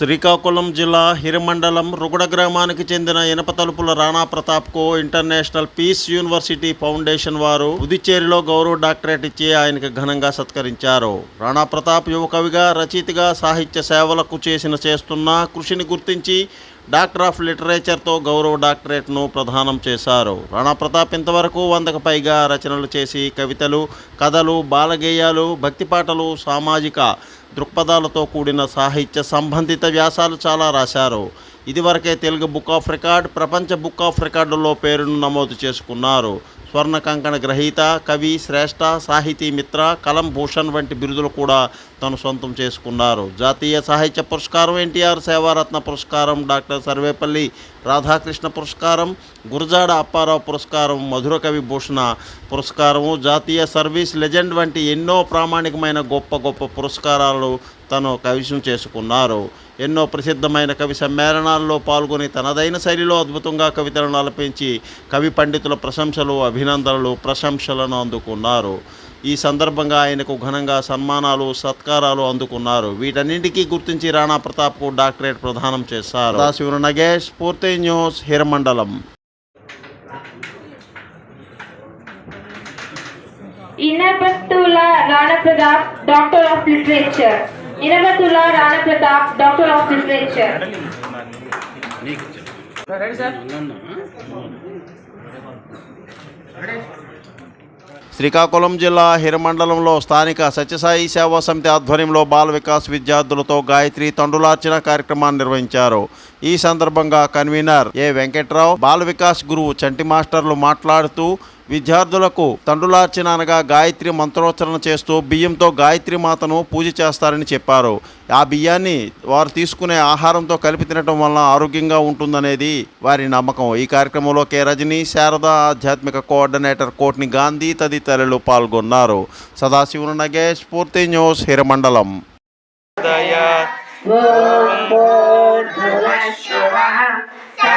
శ్రీకాకుళం జిల్లా హిరమండలం రుగడ గ్రామానికి చెందిన ఇనపతలుపుల రాణా ప్రతాప్కు ఇంటర్నేషనల్ పీస్ యూనివర్సిటీ ఫౌండేషన్ వారు పుదుచ్చేరిలో గౌరవ డాక్టరేట్ ఇచ్చి ఆయనకు ఘనంగా సత్కరించారు. రాణా ప్రతాప్ యువకవిగా రచయితగా సాహిత్య సేవలకు చేసిన చేస్తున్న కృషిని గుర్తించి డాక్టర్ ఆఫ్ లిటరేచర్తో గౌరవ డాక్టరేట్ను ప్రదానం చేశారు. రాణా ప్రతాప్ ఇంతవరకు వందకు పైగా రచనలు చేసి కవితలు కథలు బాలగేయాలు భక్తి పాటలు సామాజిక దృక్పథాలతో కూడిన సాహిత్య సంబంధిత వ్యాసాలు చాలా రాశారు. ఇదివరకే తెలుగు బుక్ ఆఫ్ రికార్డ్ ప్రపంచ బుక్ ఆఫ్ రికార్డుల్లో పేరును నమోదు చేసుకున్నారు. స్వర్ణ కంకణ గ్రహీత కవి శ్రేష్ఠ సాహితీ మిత్ర కలం భూషణ్ వంటి బిరుదులు కూడా తను సొంతం చేసుకున్నారు. జాతీయ సాహిత్య పురస్కారం ఎన్టీఆర్ సేవారత్న పురస్కారం డాక్టర్ సర్వేపల్లి రాధాకృష్ణ పురస్కారం గురజాడ అప్పారావు పురస్కారం మధుర కవి భూషణ పురస్కారము జాతీయ సర్వీస్ లెజెండ్ వంటి ఎన్నో ప్రామాణికమైన గొప్ప గొప్ప పురస్కారాలు తను కవిశం చేసుకున్నారు. ఎన్నో ప్రసిద్ధమైన కవి సమ్మేళనాల్లో పాల్గొని తనదైన శైలిలో అద్భుతంగా కవితలను ఆలపించి కవి పండితుల ప్రశంసలు అభినందనలు ప్రశంసలను అందుకున్నారు. ఈ సందర్భంగా ఆయనకు ఘనంగా సన్మానాలు సత్కారాలు అందుకున్నారు. వీటన్నింటికీ గుర్తించి రాణా ప్రతాప్కు డాక్టరేట్ ప్రదానం చేశారు. శివరు నగేష్ పూర్తి news Hiramandalam. Inabatula Rana Pratap, Doctor of Literature. Inabatula Rana Pratap, Doctor of Literature. Srikakulam జిల్లా హిరమండలంలో స్థానిక సత్యసాయి సేవా సమితి ఆధ్వర్యంలో బాల వికాస్ విద్యార్థులతో గాయత్రి తండులార్చన కార్యక్రమాన్ని నిర్వహించారు. ఈ సందర్భంగా కన్వీనర్ ఏ వెంకట్రావు బాల వికాస్ గురువు చంటి మాస్టర్లు మాట్లాడుతూ విద్యార్థులకు తండ్రులార్చన అనగా గాయత్రి మంత్రోచ్చరణ చేస్తూ బియ్యంతో గాయత్రి మాతను పూజ చేస్తారని చెప్పారు. ఆ బియ్యాన్ని వారు తీసుకునే ఆహారంతో కలిపి తినటం వలన ఆరోగ్యంగా ఉంటుందనేది వారి నమ్మకం. ఈ కార్యక్రమంలో కె. రజని శారద ఆధ్యాత్మిక కోఆర్డినేటర్ కోట్ని గాంధీ తదితరులు పాల్గొన్నారు. సదాశివుని నగేష్ పూర్తి న్యూస్ హిరమండలం.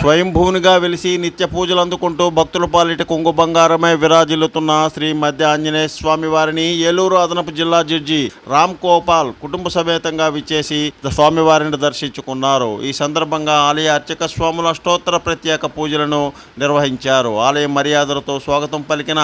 స్వయంభూనిగా వెలిసి నిత్య పూజలు అందుకుంటూ భక్తుల పాలిట కుంగు బంగారమే విరాజిల్లుతున్న శ్రీ మధ్య ఆంజనేయ స్వామి వారిని ఏలూరు అదనపు జిల్లా జడ్జి రామ్ గోపాల్ కుటుంబ సమేతంగా విచ్చేసి స్వామివారిని దర్శించుకున్నారు. ఈ సందర్భంగా ఆలయ అర్చక స్వాముల అష్టోత్తర ప్రత్యేక పూజలను నిర్వహించారు. ఆలయ మర్యాదలతో స్వాగతం పలికిన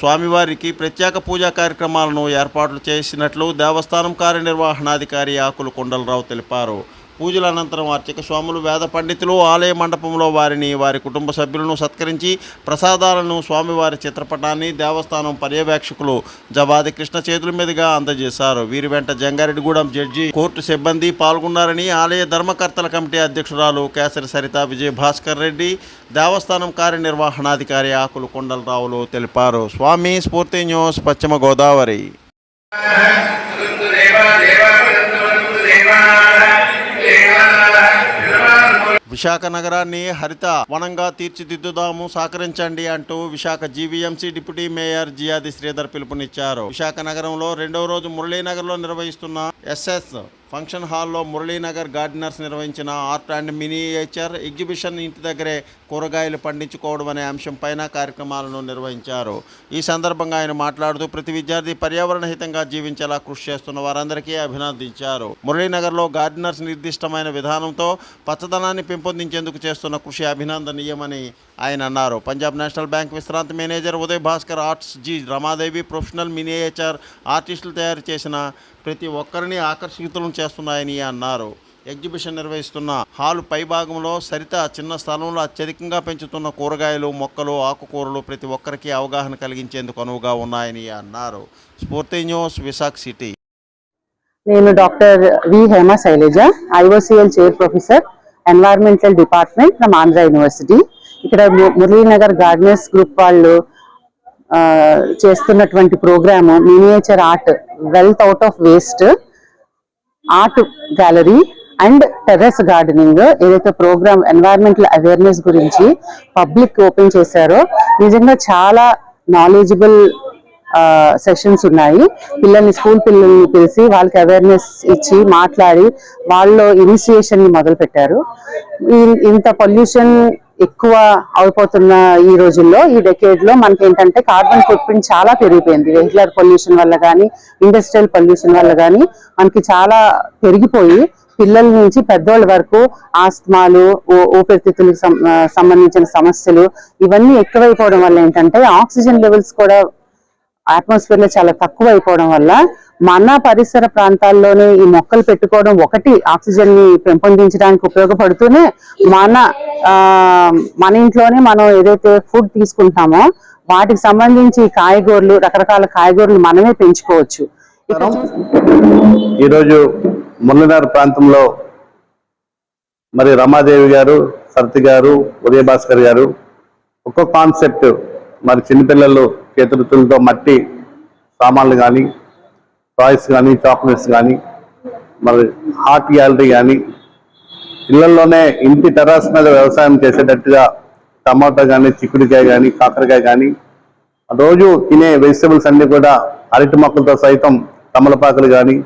స్వామివారికి ప్రత్యేక పూజా కార్యక్రమాలను ఏర్పాట్లు చేసినట్లు దేవస్థానం కార్యనిర్వహణాధికారి ఆకులు కొండలరావు తెలిపారు. పూజల అనంతరం అర్చక స్వాములు వేద పండితులు ఆలయ మండపంలో వారిని వారి కుటుంబ సభ్యులను సత్కరించి ప్రసాదాలను స్వామివారి చిత్రపటాన్ని దేవస్థానం పర్యవేక్షకులు జవాది కృష్ణ చేతుల మీదుగా అందజేశారు. వీరి వెంట జంగారెడ్డిగూడెం జడ్జి కోర్టు సిబ్బంది పాల్గొన్నారని ఆలయ ధర్మకర్తల కమిటీ అధ్యక్షురాలు కేసరి సరిత విజయ భాస్కర్ రెడ్డి దేవస్థానం కార్యనిర్వహణాధికారి ఆకులు కొండలరావులు తెలిపారు. స్వామి స్ఫూర్తి న్యూస్ పశ్చిమ గోదావరి. విశాఖ నగరాన్ని హరిత వనంగా తీర్చిదిద్దుదాము సహకరించండి అంటూ Visakha GVMC deputy mayor Jiyadi Sridhar పిలుపునిచ్చారు. విశాఖ నగరంలో రెండవ రోజు మురళీనగర్లో నిర్వహిస్తున్న ఎస్ఎస్ ఫంక్షన్ హాల్లో మురళీనగర్ గార్డెనర్స్ నిర్వహించిన ఆర్ట్ అండ్ మినియేచర్ ఎగ్జిబిషన్ ఇంటి దగ్గరే కూరగాయలు పండించుకోవడం అనే అంశం పైన కార్యక్రమాలను నిర్వహించారు. ఈ సందర్భంగా ఆయన మాట్లాడుతూ ప్రతి విద్యార్థి పర్యావరణ హితంగా జీవించేలా కృషి చేస్తున్న వారందరికీ అభినందించారు. మురళీనగర్లో గార్డెనర్స్ నిర్దిష్టమైన విధానంతో పచ్చదనాన్ని పెంపొందించేందుకు చేస్తున్న కృషి అభినందనీయమని ఆయన అన్నారు. పంజాబ్ నేషనల్ బ్యాంక్ విశ్రాంతి manager Uday Bhaskar arts G Ramadevi professional miniature ఆర్టిస్టులు తయారు చేసిన ప్రతి ఒక్కరిని ఆకర్షితులను చేస్తున్నాయని అన్నారు. ఎగ్జిబిషన్ నిర్వహిస్తున్న హాలు పైభాగంలో సరిత చిన్న స్థలంలో అత్యధికంగా పెంచుతున్న కూరగాయలు మొక్కలు ఆకుకూరలు ప్రతి ఒక్కరికి అవగాహన కలిగించేందుకు అనువుగా ఉన్నాయని అన్నారు. స్ఫూర్తి న్యూస్ విశాఖ సిటీ. నేను doctor V. Hema Sailaja IOCL chair professor environmental department from Andhra university. ఇక్కడ మురళీనగర్ గార్డెనర్స్ గ్రూప్ వాళ్ళు చేస్తున్నటువంటి programme miniature art wealth out of waste art gallery and terrace gardening ఏదైతే ప్రోగ్రామ్ ఎన్వైరన్మెంటల్ అవేర్నెస్ గురించి public open చేశారో నిజంగా చాలా knowledgeable sessions ఉన్నాయి. పిల్లల్ని స్కూల్ పిల్లల్ని పిలిచి వాళ్ళకి అవేర్నెస్ ఇచ్చి మాట్లాడి వాళ్ళు ఇనిషియేషన్ని మొదలు పెట్టారు ఇంత పొల్యూషన్ ఎక్కువ అయిపోతున్న ఈ రోజుల్లో ఈ డెకేడ్లో మనకి ఏంటంటే కార్బన్ ఫుట్ ప్రింట్ చాలా పెరిగిపోయింది. వెహికులర్ పొల్యూషన్ వల్ల కానీ ఇండస్ట్రియల్ పొల్యూషన్ వల్ల కానీ మనకి చాలా పెరిగిపోయి పిల్లల నుంచి పెద్దోళ్ళ వరకు ఆస్తమాలు ఊపిరితిత్తులకు సంబంధించిన సమస్యలు ఇవన్నీ ఎక్కువైపోవడం వల్ల ఏంటంటే ఆక్సిజన్ లెవెల్స్ కూడా అట్మాస్ఫియర్లో చాలా తక్కువ అయిపోవడం వల్ల మన పరిసర ప్రాంతాల్లోనే ఈ మొక్కలు పెట్టుకోవడం ఒకటి ఆక్సిజన్ని పెంపొందించడానికి ఉపయోగపడుతూనే మన ఆ మన ఇంట్లోనే మనం ఏదైతే ఫుడ్ తీసుకుంటామో వాటికి సంబంధించి కాయగూరలు రకరకాల కాయగూరలు మనమే పెంచుకోవచ్చు. ఈరోజు ముల్లనగర్ ప్రాంతంలో మరి రమాదేవి గారు సరతి గారు ఉదయభాస్కర్ గారు ఒక్కో కాన్సెప్ట్ మరి చిన్నపిల్లలు చేతులతో మట్టి సామాన్లు కానీ టాయ్స్ కానీ చాక్లెట్స్ కానీ మరి హార్ట్ గ్యాలరీ కానీ ఇళ్ళలోనే ఇంటి టెర్రస్ మీద వ్యవసాయం చేసేటట్టుగా టమాటా కానీ చిక్కుడుకాయ కానీ కాకరకాయ కానీ రోజు తినే వెజిటబుల్స్ అన్ని కూడా అరటి మొక్కలతో సైతం తమలపాకులు కానీ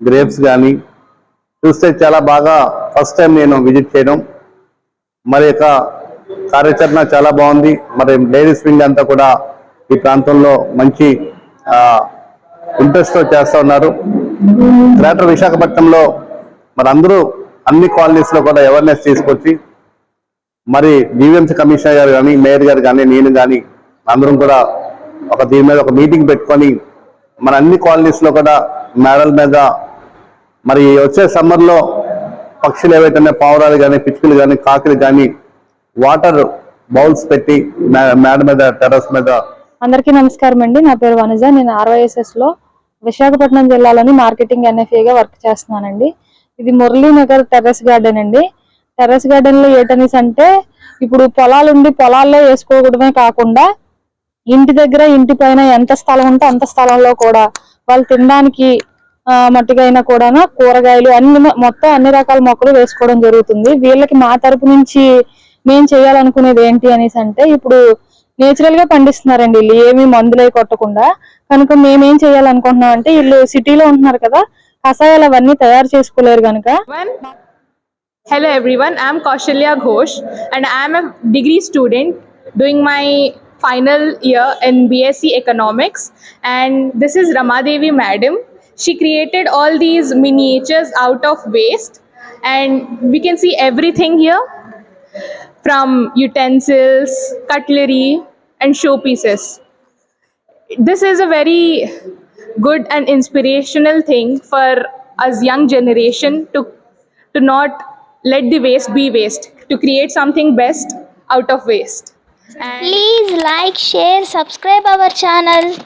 గ్రేప్స్ కానీ చూస్తే చాలా బాగా ఫస్ట్ టైం నేను విజిట్ చేయడం. మరి యొక్క కార్యాచరణ చాలా బాగుంది. మరి లేడీస్ వింగ్ అంతా కూడా ఈ ప్రాంతంలో మంచి ఇంట్రెస్ట్తో చేస్తూ ఉన్నారు. గ్రేటర్ విశాఖపట్నంలో మరి అందరూ అన్ని కాలనీస్లో కూడా అవేర్నెస్ తీసుకొచ్చి మరి జీవీఎంసీ కమిషనర్ గారు కానీ మేయర్ గారు కానీ నేను కానీ అందరం కూడా ఒక దీని మీద ఒక మీటింగ్ పెట్టుకొని మన అన్ని కాలనీస్లో కూడా మేడల మీద మరి వచ్చే సమ్మర్లో పక్షులు ఏవైతే ఉన్నాయో పావురాలు కానీ పిచ్చుకలు కానీ కాకులు కానీ వాటర్ బౌల్స్ పెట్టి మేడ మీద టెరస్ మీద. అందరికీ నమస్కారం అండి. నా పేరు వనజ. నేను ఆర్వైఎస్ఎస్లో విశాఖపట్నం జిల్లాలోని మార్కెటింగ్ ఎన్ఎఫ్ఏగా గా వర్క్ చేస్తున్నానండి. ఇది మురళీనగర్ టెర్రస్ గార్డెన్ అండి. టెర్రస్ గార్డెన్లో ఏటనీస్ అంటే ఇప్పుడు పొలాలు ఉండి పొలాల్లో వేసుకోవడమే కాకుండా ఇంటి దగ్గర ఇంటి పైన ఎంత స్థలం ఉంటే అంత స్థలంలో కూడా వాళ్ళు తినడానికి మట్టిగైనా మట్టికైనా కూడా కూరగాయలు అన్ని మొత్తం అన్ని రకాల మొక్కలు వేసుకోవడం జరుగుతుంది. వీళ్ళకి మా తరపు నుంచి మేము చేయాలనుకునేది ఏంటి అనేసి అంటే ఇప్పుడు నేచురల్గా పండిస్తున్నారండి వీళ్ళు ఏమి మందులై కొట్టకుండా. కనుక మేమేం చేయాలనుకుంటున్నాం అంటే వీళ్ళు సిటీలో ఉంటున్నారు కదా కషాయాలు అవన్నీ తయారు చేసుకోలేరు కనుక hello everyone I'm Kaushalya Ghosh and I'm degree student doing my final year in BSc economics and this is Ramadevi madam she created all these miniatures out of waste and we can see everything here from utensils, cutlery and showpieces. This is a very good and inspirational thing for us young generation to to not let the waste be waste to create something best out of waste and Please like, share, subscribe our channel.